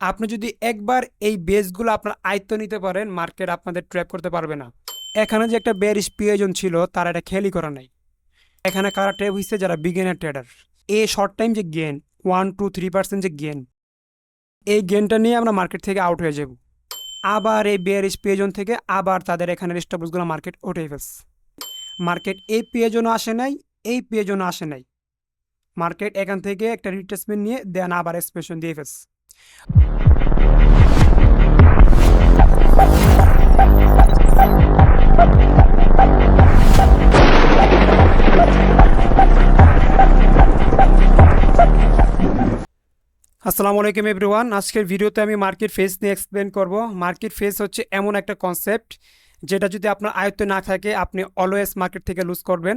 আপনি যদি একবার এই বেসগুলো আপনার আয়ত্ত নিতে পারেন, মার্কেট আপনাদের ট্র্যাপ করতে পারবে না। এখানে যে একটা বেয়ারিশ পিএজন ছিল, তারা এটা খেয়ালই করা নাই। এখানে কারা ট্র্যাপ হয়েছে যারা বিগিনার ট্রেডার এই শর্ট টাইম যে gain one two three percent যে গেন এই গেনটা নিয়ে আমরা মার্কেট থেকে আউট হয়ে যাব। আবার এই বেয়ারিশ পিএজন থেকে আবার তাদের এখানে স্টপসগুলো মার্কেট উঠে ফেলছে। মার্কেট এই পেজনও আসে নাই, এই পেজনও আসে নাই। মার্কেট এখান থেকে একটা রিট্রেসমেন্ট নিয়ে দেন আবার এক্সপ্রেশন দিয়ে ফেলছে। আসসালামু আলাইকুম এভরিওয়ান আজকের ভিডিওতে আমি মার্কেট ফেস নিয়ে এক্সপ্লেন করব। মার্কেট ফেস হচ্ছে এমন একটা কনসেপ্ট যেটা যদি আপনার আয়ত্তে না থাকে, আপনি অলওয়েজ মার্কেট থেকে লুজ করবেন।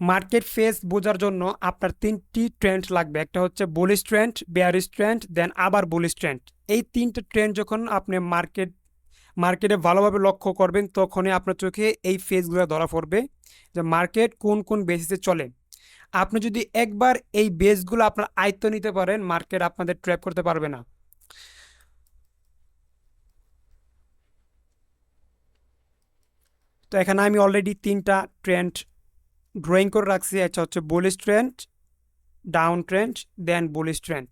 মার্কেট ফেস বোঝার জন্য আপনার তিনটি ট্রেন্ড লাগবে। একটা হচ্ছে bullish trend bearish trend then আবার বুলিশ ট্রেন্ড এই তিনটে ট্রেন্ড যখন আপনি মার্কেট, মার্কেটে ভালোভাবে লক্ষ্য করবেন, তখনই আপনার চোখে এই ফেসগুলো ধরা পড়বে যে মার্কেট কোন কোন বেসিসে চলে। আপনি যদি একবার এই বেসগুলো আপনার আয়ত্ত নিতে পারেন, মার্কেট আপনাদের ট্র্যাপ করতে পারবে না। তো এখানে আমি অলরেডি তিনটা ট্রেন্ড ড্রয়িং করে রাখছি, এটা হচ্ছে bullish trend down trend then bullish trend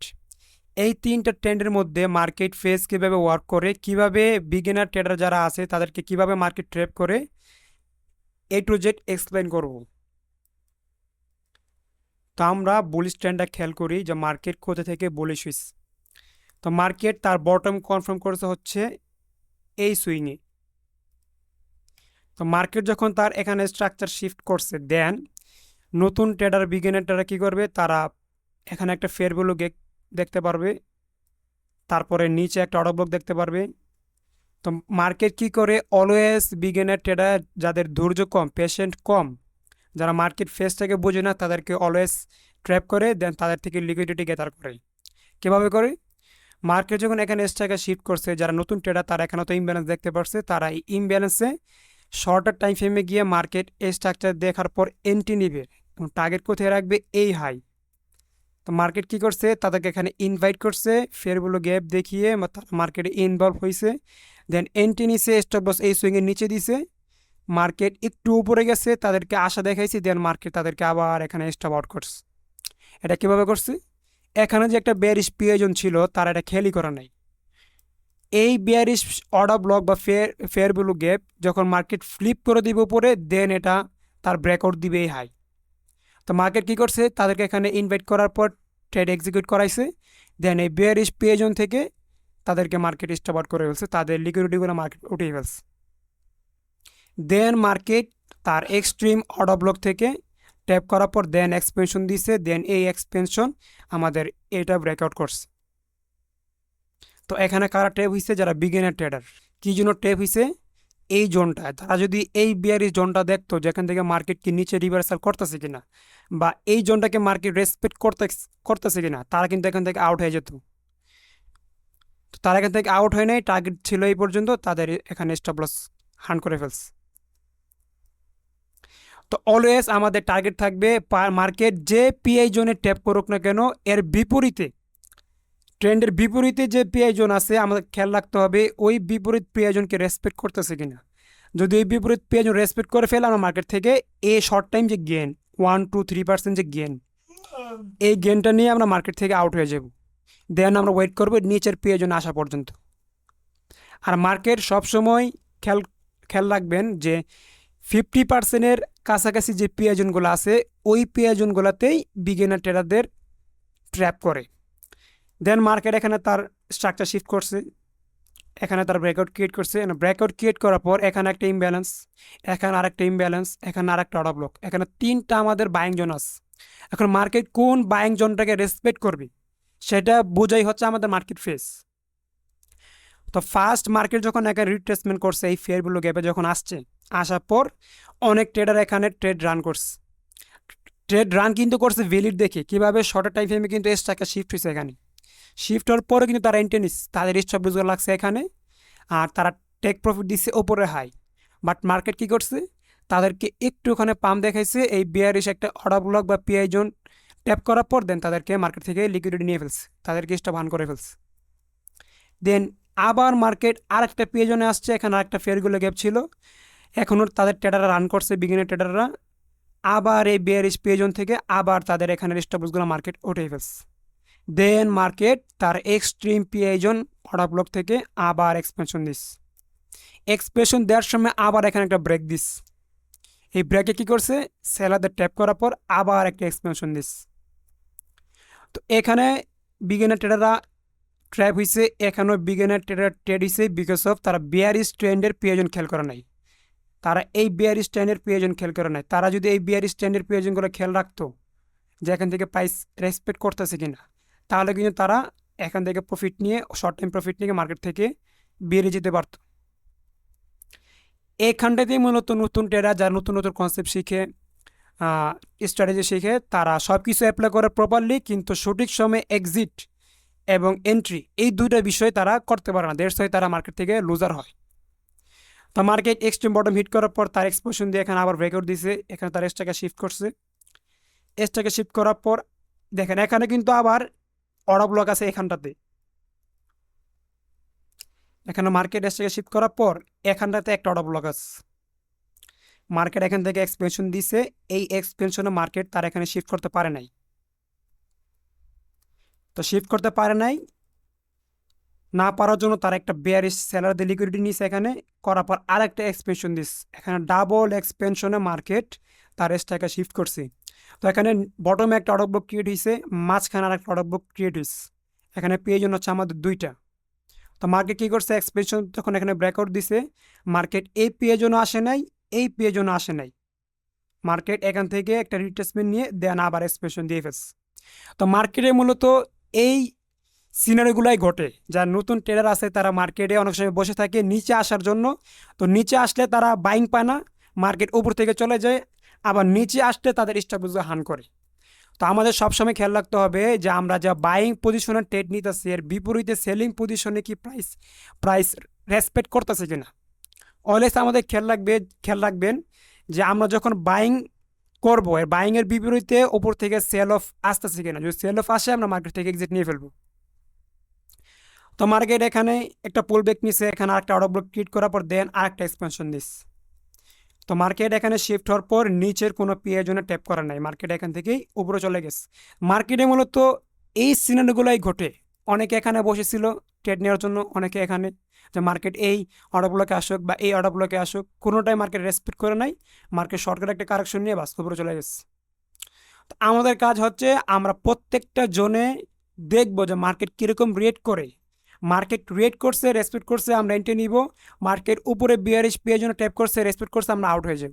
এই তিনটা ট্রেন্ডের মধ্যে মার্কেট ফেস কীভাবে ওয়ার্ক করে, কীভাবে বিগিনার ট্রেডার যারা আছে, তাদেরকে কীভাবে মার্কেট ট্র্যাপ করে এ টু জেড এক্সপ্লেন করব। তো আমরা বুলিশ ট্রেন্ডটা খেয়াল করি যে মার্কেট কোথা থেকে বুলিশ তো মার্কেট তার বটম কনফার্ম করেছে হচ্ছে এই সুইংয়ে তো মার্কেট যখন তার এখানে স্ট্রাকচার শিফট করছে দেন নতুন ট্রেডার বিগিনার ট্রেডার কী করবে? তারা এখানে একটা ফেয়ার ভ্যালু দেখতে পারবে, তারপরে নিচে একটা অর্ডার ব্লক দেখতে পারবে। তো মার্কেট কি করে? অলওয়েজ বিগিনার ট্রেডার যাদের ধৈর্য কম পেশেন্ট কম, যারা মার্কেট ফেস থেকে বোঝে না, তাদেরকে অলওয়েজ ট্র্যাপ করে দেন তাদের থেকে লিকুইডিটি গেদার করে। কীভাবে করে? মার্কেট যখন এখানে স্ট্রাকে শিফট করছে, যারা নতুন ট্রেডার তারা এখানে তো ইমব্যালেন্স দেখতে পারছে, তারা এই ইমব্যালেন্সে শর্টার টাইম ফ্রেমে গিয়ে মার্কেট এই স্ট্রাকচার দেখার পর এন্ট্রি নিবে। টার্গেট কোথায় রাখবে? এই হাই তো মার্কেট কি করছে? তাদেরকে এখানে ইনভাইট করছে। ফেরগুলো গ্যাপ দেখিয়ে মার্কেটে ইনভলভ হয়েছে দেন এন্ট্রি নিছে স্টপ লস এই সুইংয়ের নিচে দিছে। মার্কেট একটু উপরে গেছে, তাদেরকে আশা দেখাইছি দেন মার্কেট তাদেরকে আবার এখানে স্টপ আউট করছে। এটা কীভাবে করছে? এখানে যে একটা বেয়ারিশ পিএজন ছিল, তারা এটা খেয়ালই করা নাই। এই বিয়ারিশ অর্ডার ব্লক বা ফেয়ার ফেয়ার ভ্যালু গ্যাপ যখন মার্কেট ফ্লিপ করে দিবে উপরে দেন এটা তার ব্রেকআউট দিবে এই হাই তো মার্কেট কী করছে? তাদেরকে এখানে ইনভাইট করার পর ট্রেড এক্সিকিউট করাইছে। দেন এই বিয়ারিশ পিএজন থেকে তাদেরকে মার্কেট স্টপ আউট করে ফেলছে। তাদের লিকুইডিটিগুলো মার্কেট উঠিয়ে ফেলছে। দেন মার্কেট তার এক্সট্রিম অর্ডার ব্লক থেকে ট্যাপ করার পর দেন এক্সপেনশন দিছে। দেন এই এক্সপেনশন আমাদের এটা ব্রেকআউট করছে। তো এখানে কারা ট্যাপ হয়েছে যারা বিগিনার ট্রেডার কী জন্য ট্যাপ হয়েছে এই জোনটায়। তারা যদি এই বিয়ারিশ জোনটা দেখতো, যেখান থেকে মার্কেট কি নিচে রিভার্সাল করতেছে কিনা, বা এই জোনটাকে মার্কেট রেসপেক্ট করতে করতেছে কিনা, তারা কিন্তু এখান থেকে আউট হয়ে যেত। তো তারা এখান থেকে আউট হয় নাই টার্গেট ছিল এই পর্যন্ত, তাদের এখানে স্টপ লস হান করে ফেলছে। তো অলওয়েজ আমাদের টার্গেট থাকবে মার্কেট যে পিআই জোনে ট্যাপ করুক না কেন, এর বিপরীতে ট্রেন্ডের বিপরীতে যে পিআই জোন আছে, আমাদের খেয়াল রাখতে হবে, ওই বিপরীত পিআই জোনকে রেসপেক্ট করতেছে কিনা। যদি ওই বিপরীত পিআই জোন রেসপেক্ট করে ফেলে আমরা মার্কেট থেকে, এ শর্ট টাইম যে gain one two three percent যে গেন এই গেনটা নিয়ে আমরা মার্কেট থেকে আউট হয়ে যাব। দেন আমরা ওয়েট করব নিচের পিআই জোন আসা পর্যন্ত। আর মার্কেট সবসময় খেয়াল খেয়াল রাখবেন যে ফিফটি পার্সেন্টের কাছাকাছি যে পেঁয়াজনগুলো আছে, ওই পেঁয়াজনগুলোতেই বিগিনার ট্রেডারদের ট্র্যাপ করে। দেন মার্কেট এখানে তার স্ট্রাকচার শিফট করছে। এখানে তার ব্রেকআউট ক্রিয়েট করছে। ব্রেকআউট ক্রিয়েট করার পর এখানে একটা ইমব্যালেন্স এখানে আরেকটা ইমব্যালেন্স এখানে আরেকটা অর্ডার ব্লক এখানে তিনটা আমাদের বায়িং জোন আছে। এখন মার্কেট কোন বাইং জোনটাকে রেসপেক্ট করবে, সেটা বোঝাই হচ্ছে আমাদের মার্কেট ফেস তো ফার্স্ট মার্কেট যখন এখানে রিট্রেসমেন্ট করছে, এই ফেয়ারগুলো গ্যাপে যখন আসছে, আসার পর অনেক ট্রেডার এখানে ট্রেড রান করছে। ট্রেড রান কিন্তু করছে ভ্যালিড দেখে। কীভাবে? শর্টের টাইম ফ্রেমে কিন্তু স্টকটা শিফট হয়েছে এখানে। শিফট হওয়ার পরে কিন্তু তারা এন্টেনিস তাদের স্টপ লুজগুলো লাগছে এখানে। আর তারা টেক প্রফিট দিচ্ছে ওপরে হাই বাট মার্কেট কী করছে? তাদেরকে একটু ওখানে পাম দেখাইছে। এই বিয়ারিশ একটা অর্ডার ব্লক বা পিআই জোন ট্যাপ করার পর দেন তাদেরকে মার্কেট থেকে লিকুইডিটি নিয়ে ফেলছে। তাদেরকে স্টপ হান করে ফেলছে। দেন আবার মার্কেট আরেকটা পেজনে আসছে। এখানে আরেকটা ফেয়ারগুলো গ্যাপ ছিল। এখনও তাদের ট্রেডাররা রান করছে বিগিনার ট্রেডাররা আবার এই বিয়ারিশ পেজন থেকে আবার তাদের এখানে স্টপসগুলো মার্কেট উঠে ফেলছে। দেন মার্কেট তার এক্সট্রিম পিএজন অর্ডার ব্লক থেকে আবার এক্সপেনশন দিস। এক্সপ্রেশন দেওয়ার সময় আবার এখানে একটা ব্রেক দিস। এই ব্রেকে কী করছে? সেলারদের ট্যাপ করার পর আবার একটা এক্সপেনশন দিস। তো এখানে বিগিনার ট্রেডাররা ট্র্যাপ হয়েছে এখানেও বিগিনার ট্রেডার ট্রেড হয়েছে বিকজ অফ তারা বিয়ারিশ ট্রেন্ডের প্রয়োজন খেয়াল করে নাই। তারা এই বিয়ারিশ ট্রেন্ডের প্রয়োজন খেয়াল করে নাই। তারা যদি এই বিয়ারিশ ট্রেন্ডের প্রয়োজনগুলো খেয়াল রাখতো যে এখান থেকে প্রাইস রেসপেক্ট করতেছে কিনা তাহলে কিন্তু তারা এখান থেকে প্রফিট নিয়ে শর্ট টাইম প্রফিট নিয়ে মার্কেট থেকে বেরিয়ে যেতে পারত। এইখানটাতেই মূলত নতুন ট্রেডার যারা নতুন নতুন কনসেপ্ট শিখে স্ট্র্যাটেজি শিখে, তারা সব কিছু অ্যাপ্লাই করে প্রপারলি কিন্তু সঠিক সময়ে এক্সিট এবং এন্ট্রি এই দুইটা বিষয় তারা করতে পারে না। দেড় হয় তারা মার্কেট থেকে লুজার হয়। তো মার্কেট এক্সট্রিম বটম হিট করার পর তার এক্সপোশন দিয়ে এখানে আবার ব্রেকআউট দিছে। এখানে তার এক্সট্রাকে শিফট করছে। এক্সট্রাকে শিফট করার পর দেখেন, এখানে কিন্তু আবার অর্ডার ব্লক আছে এখানটাতে। এখানে মার্কেট এসটাকে শিফট করার পর এখানটাতে একটা অর্ডার ব্লক আছে। মার্কেট এখান থেকে এক্সপেনশন দিছে, এই এক্সপেনশনে মার্কেট তার এখানে শিফট করতে পারে নাই। তো শিফট করতে পারে নাই, না পারার জন্য তার একটা বেয়ারিশ দিয়ে লিকুইডিটি নিয়েছে এখানে, করার পর আরেকটা এক্সপেনশন দিস এখানে ডাবল এক্সপেনশনে মার্কেট তার এসটাকে শিফট করছে। তো এখানে বটমে একটা অর্ডার বুক ক্রিয়েট হয়েছে মাঝখানে আর একটা অর্ডার বুক ক্রিয়েট হয়েছে এখানে পেয়েজন হচ্ছে আমাদের দুইটা। তো মার্কেট কী করছে? এক্সপেনশন তখন এখানে ব্রেকআউট দিছে মার্কেট এই পেয়েজনও আসে নাই, এই পেয়েজনও আসে নাই। মার্কেট এখান থেকে একটা রিট্রেসমেন্ট নিয়ে দেন আবার এক্সপেনশন দিয়ে ফেলছে। তো মার্কেটে মূলত এই সিনারিগুলাই ঘটে। যারা নতুন ট্রেডার আছে, তারা মার্কেটে অনেক সময় বসে থাকে নিচে আসার জন্য। তো নিচে আসলে তারা বাইং পায় না। মার্কেট উপর থেকে চলে যায় আবার নিচে আসলে তাদের স্টপগুলো হান করে। তো আমাদের সবসময় খেয়াল রাখতে হবে যে আমরা যা বাইং পজিশনে ট্রেড নিতেছি, এর বিপরীতে সেলিং পজিশনে কি প্রাইস প্রাইস রেসপেক্ট করতেছে কিনা। অলওয়েজ আমাদের খেয়াল রাখবে, খেয়াল রাখবেন যে আমরা যখন বাইং করব, এর বাইংয়ের বিপরীতে ওপর থেকে সেল অফ আসতেছে কিনা। যদি সেল অফ আসে, আমরা মার্কেট থেকে এক্সিট নিয়ে ফেলব। তো মার্কেট এখানে একটা পুল ব্যাক নিছে, এখানে আরেকটা অর্ডার ব্লক ক্রিয়েট করার পর দেন আরেকটা এক্সপেনশন দিস। তো মার্কেট এখানে শিফট হওয়ার পর নিচের কোনো পিএর জন্য ট্যাপ করা নাই। মার্কেট এখান থেকেই উপরে চলে গেছে। মার্কেটে মূলত এই সিনারিগুলোই ঘটে। অনেকে এখানে বসেছিল ট্রেড নেওয়ার জন্য, অনেকে এখানে যে মার্কেট এই অর্ডারগুলোকে আসুক বা এই অর্ডারগুলোকে আসুক, কোনোটাই মার্কেট রেসপেক্ট করে নাই। মার্কেট শর্টকাট একটা কারেকশন নিয়ে বাস উপরে চলে গেছে। তো আমাদের কাজ হচ্ছে আমরা প্রত্যেকটা জোনে দেখব যে মার্কেট কীরকম রিয়েট করে। মার্কেট রেট করছে, রেসপেক্ট করছে, আমরা এন্ট্রি নিব। মার্কেট উপরে বিয়ারিশ পেয়ে জন্য ট্যাপ করছে, রেসপেক্ট করছে, আমরা আউট হয়ে যাব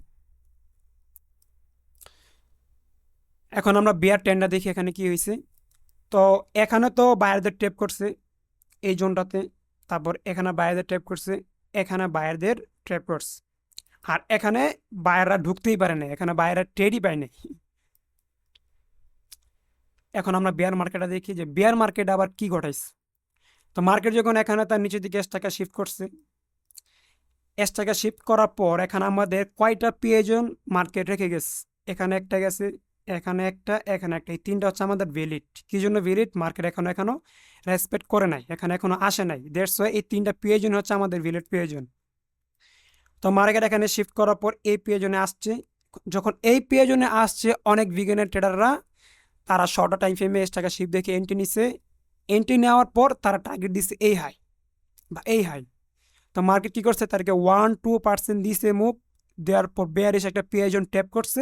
এখন আমরা বিয়ার টেন্ডার দেখি এখানে কি হয়েছে তো এখানে তো বায়ারদের ট্যাপ করছে এই জোনটাতে, তারপর এখানে বায়ারদের ট্যাপ করছে, এখানে বায়ারদের ট্র্যাপ করছে। আর এখানে বায়াররা ঢুকতেই পারে না এখানে বায়াররা ট্রেডই পায় নাই। এখন আমরা বিয়ার মার্কেটে দেখি যে বিয়ার মার্কেট আবার কি ঘটাইছে। তো মার্কেট যখন এখানে তার নিচের দিকে এসটাকে শিফট করছে এসটাকে শিফট করার পর এখানে আমাদের কয়টা পিএজন মার্কেট রেখে গেছে? এখানে একটা গেছে, এখানে একটা এখানে একটা। এই তিনটা হচ্ছে আমাদের ভ্যালিড কী জন্য ভ্যালিড মার্কেট এখনও এখনও রেসপেক্ট করে নাই, এখানে এখনও আসে নাই। দেড়শ এই তিনটা পিএজন হচ্ছে আমাদের ভ্যালিড পিএজন তো মার্কেট এখানে শিফট করার পর এই পিএজনে আসছে। যখন এই পিএজনে আসছে, অনেক বিগেনের ট্রেডাররা তারা শর্ট টাইম ফ্রেমে এসটাকে শিফট দেখে এন্ট্রি নিছে। এন্ট্রি নেওয়ার পর তারা টার্গেট দিচ্ছে এই হাই বা এই হাই তো মার্কেট কী করছে? তাদেরকে ওয়ান টু পার্সেন্ট দিছে মুভ দেওয়ার পর বেয়ারিশ একটা পেয়াজন ট্যাপ করছে।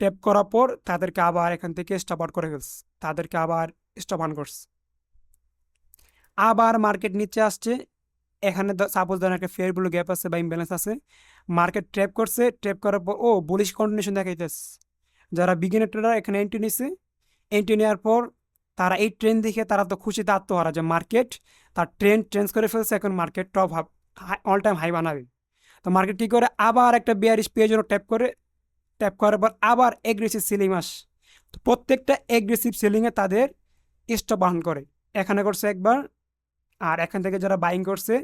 ট্যাপ করার পর তাদেরকে আবার এখান থেকে স্টপ আউট করে ফেলছে। তাদেরকে আবার স্টপ অন করছে। আবার মার্কেট নিচে আসছে। এখানে সাপোজ ধরেন একটা ফেয়ারগুলো গ্যাপ আছে বা ইমব্যালেন্স আছে। মার্কেট ট্র্যাপ করছে। ট্র্যাপ করার পর, ও বুলিশ কন্টিনিউশন দেখাইতেছে। যারা বিগিনার ট্রেডার এখানে এন্ট্রি নিছে। এন্ট্রি নেওয়ার পর তারা এই ট্রেন দেখে তারা তো খুশিতে আত্মহারা যে মার্কেট, তার ট্রেন চেঞ্জ করে ফেলছে, এখন market top all time high বানাবে। তো মার্কেট কী করে? আবার একটা বিয়ারিশ পেয়ে জন্য ট্যাপ করে ট্যাপ করার পর আবার এগ্রেসিভ সেলিং আস। তো প্রত্যেকটা এগ্রেসিভ সেলিংয়ে তাদের স্টপ বাহন করে। এখানে করছে একবার, আর এখান থেকে যারা বাইং করছে,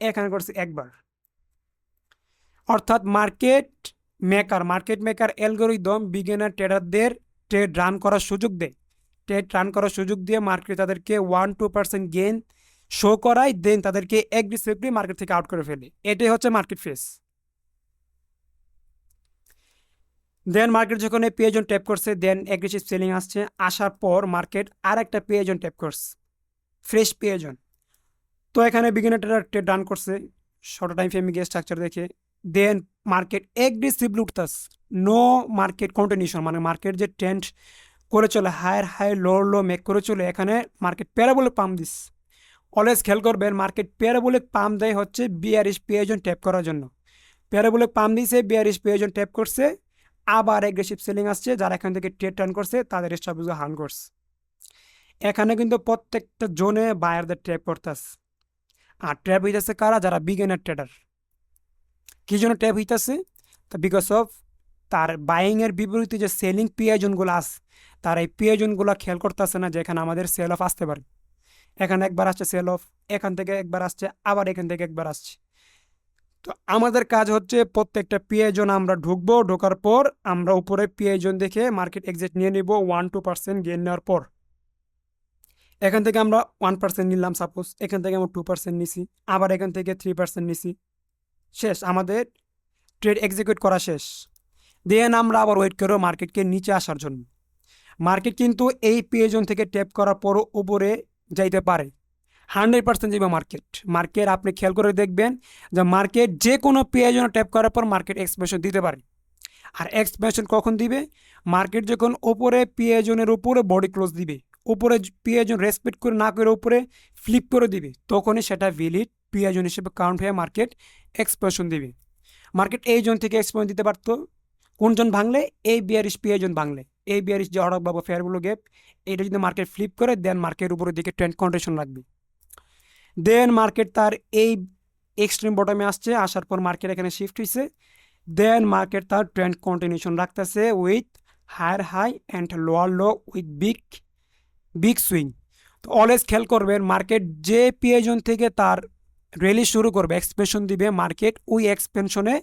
এখানে করছে একবার। অর্থাৎ market maker market maker algorithm beginner ট্রেডারদের trade run করার সুযোগ দেয়। ট্রেড রান করার সুযোগ দিয়ে মার্কেট তাদেরকে one two percent gain show করায় দেন তাদেরকে অ্যাগ্রেসিভলি মার্কেট থেকে আউট করে ফেলে। এটাই হচ্ছে মার্কেট ফেস দেন মার্কেট যখন এই পেজন ট্যাপ করছে দেন অ্যাগ্রেসিভ সেলিং আসছে। আসার পর মার্কেট আর একটা পেজন ট্যাপ করছে। ফ্রেশ পেজন তো এখানে বিগিনারটা ট্রেড ডান করছে। শর্ট টাইম ফ্রেমিং স্ট্রাকচার দেখে। দেন মার্কেট অ্যাগ্রেসিভলি উঠতাস নো মার্কেট কন্টিনিউশন মানে মার্কেট যে ট্রেন্ড করে চলে higher high low low make করে চলে। এখানে মার্কেট প্যারাবলে পাম্প দিস। অলওয়েজ খেয়াল করবেন মার্কেট প্যারাবলিক পাম দেয় হচ্ছে বিয়ারিশ পেজন ট্যাপ করার জন্য। প্যারাবলিক পাম দিয়েছে বিয়ারিশ পেজন ট্যাপ করছে, আবার অ্যাগ্রেসিভ সেলিং আসছে, যারা এখান থেকে ট্রেড টার্ন করছে, তাদের স্টপেজ হার্ন করছে। এখানে কিন্তু প্রত্যেকটা জোনে বায়ারদের ট্র্যাপ করতেছে। আর ট্র্যাপ হইতেছে কারা? যারা বিগেনার ট্রেডার কী জন্য ট্র্যাপ হইতেছে? তা বিকজ অফ তার বাইংয়ের বিপরীতে যে সেলিং পিয়াজনগুলো আছে তার এই পিয়াজনগুলো খেয়াল করতেছে না যে এখানে আমাদের সেল অফ আসতে পারে। এখানে একবার আসছে সেল অফ এখান থেকে একবার আসছে, আবার এখান থেকে একবার আসছে। তো আমাদের কাজ হচ্ছে প্রত্যেকটা পিএজন আমরা ঢুকবো, ঢোকার পর আমরা উপরে পিএজন দেখে মার্কেট এক্সিট নিয়ে নিব ওয়ান টু পার্সেন্ট গেন নেওয়ার পর। এখান থেকে আমরা ওয়ান পার্সেন্ট নিলাম সাপোজ এখান থেকে আমরা টু পার্সেন্ট নিছি, আবার এখান থেকে থ্রি পার্সেন্ট নিছি। শেষ, আমাদের ট্রেড এক্সিকিউট করা শেষ। দেন আমরা আবার ওয়েট করব মার্কেটকে নিচে আসার জন্য। মার্কেট কিন্তু এই পিএজন থেকে ট্যাপ করার পরও উপরে যাইতে পারে। হান্ড্রেড পার্সেন্ট যাবে মার্কেট মার্কেট আপনি খেয়াল করে দেখবেন যে মার্কেট যে কোনো পেঁয়াজন ট্যাপ করার পর মার্কেট এক্সপ্রেশন দিতে পারে। আর এক্সপ্রেশন কখন দিবে? মার্কেট যখন ওপরে পেঁয়াজনের উপরে বডি ক্লোজ দিবে, উপরে পেঁয়াজন রেসপেক্ট করে না করে উপরে ফ্লিপ করে দিবে, তখনই সেটা ভ্যালিড পেঁয়াজন হিসেবে কাউন্ট হয়ে মার্কেট এক্সপ্রেশন দিবে। মার্কেট এই জন থেকে এক্সপ্রেশন দিতে পারতো। কোনজন ভাঙলে? এই বিয়ারিশ পেঁয়াজন ভাঙলে। এই বিয়ারিশ যে অড়ক বাবা ফেয়ারগুলো গ্যাপ। এটা যদি মার্কেট ফ্লিপ করে দেন মার্কেট উপরের দিকে ট্রেন্ড কন্ডিশন রাখবে। দেন মার্কেট তার এই এক্সট্রিম বটমে আসছে, আসার পর মার্কেট এখানে শিফট হয়েছে দেন মার্কেট তার ট্রেন্ড কন্টিনিউশন রাখতেছে with higher high and lower low with big big swing তো অলওয়েজ খেয়াল করবেন মার্কেট যে পিএজন থেকে তার র্যালি শুরু করবে এক্সপেনশন দিবে মার্কেট ওই এক্সপেনশনে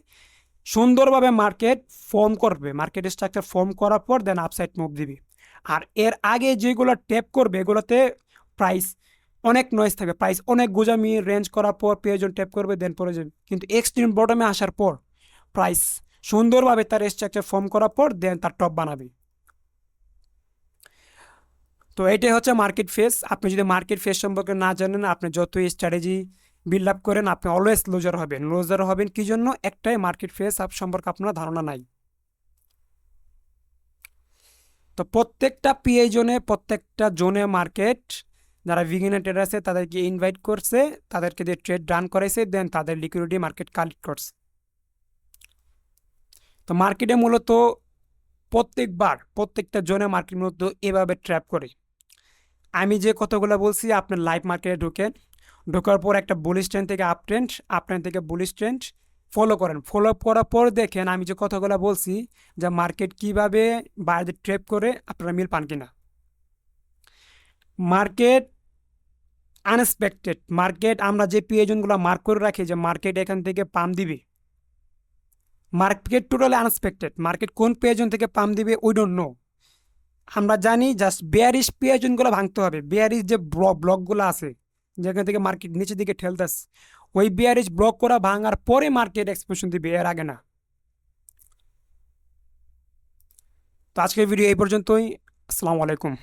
সুন্দরভাবে মার্কেট ফর্ম করবে। মার্কেট স্ট্রাকচার ফর্ম করার পর দেন আপসাইড মুভ দিবে। আর এর আগে যেগুলো ট্যাপ করবে, এগুলোতে প্রাইস অনেক নয়েজ থাকবে। প্রাইস অনেক গোজামি রেঞ্জ করার পর পেয়েজন ট্যাপ করবে দেন পরে যাবে। কিন্তু এক্সট্রিম বটমে আসার পর প্রাইস সুন্দরভাবে তার স্ট্রাকচার ফর্ম করার পর দেন তার টপ বানাবে। তো এটাই হচ্ছে মার্কেট ফেস আপনি যদি মার্কেট ফেস সম্পর্কে না জানেন, আপনি যতই স্ট্র্যাটেজি বিল্ড আপ করেন, আপনি অলওয়েজ লুজার হবেন। লুজার হবেন কি জন্য? একটাই মার্কেট ফেস আপ সম্পর্কে আপনার ধারণা নাই। তো প্রত্যেকটা পিএ জোনে, প্রত্যেকটা জোনে মার্কেট যারা বিগিনার ট্রেডার আছে, তাদেরকে ইনভাইট করছে, তাদেরকে দিয়ে ট্রেড রান করাইছে দেন তাদের লিকুইডিটি মার্কেট কালেক্ট করছে। তো মার্কেটে মূলত প্রত্যেকবার, প্রত্যেকটা জোনে মার্কেট মূলত এভাবে ট্র্যাপ করে। আমি যে কথাগুলো বলছি আপনার লাইভ মার্কেটে ঢুকেন ঢোকার পর একটা বুলিশ ট্রেন্ড থেকে আপ ট্রেন্ড আপ থেকে বুলিশ ট্রেন্ড ফলো করেন। ফলো আপ করার পর দেখেন, আমি যে কথাগুলো বলছি, যে মার্কেট কীভাবে বাইরে ট্রেপ করে, আপনারা মিল পান কিনা। মার্কেট আনএক্সপেক্টেড মার্কেট আমরা যে পিএজনগুলো মার্ক করে রাখি, যে মার্কেট এখান থেকে পাম দিবে। মার্কেট টোটালি আনএক্সপেক্টেড মার্কেট কোন পেয়েজন থেকে পাম দিবে ওই ডোন্ট নো আমরা জানি জাস্ট বেয়ারিশ পেয়েজনগুলো ভাঙতে হবে। বেয়ারিশ যে ব্লক ব্লকগুলো আছে যেখান থেকে মার্কেট নিচের দিকে ঠেলতেছে ওই বেয়ারিশ ব্লক করা ভাঙার পরে মার্কেট এক্সপ্রেশন দিবে, এর আগে না। তো আজকের ভিডিও এই পর্যন্তই, আসসালামু আলাইকুম।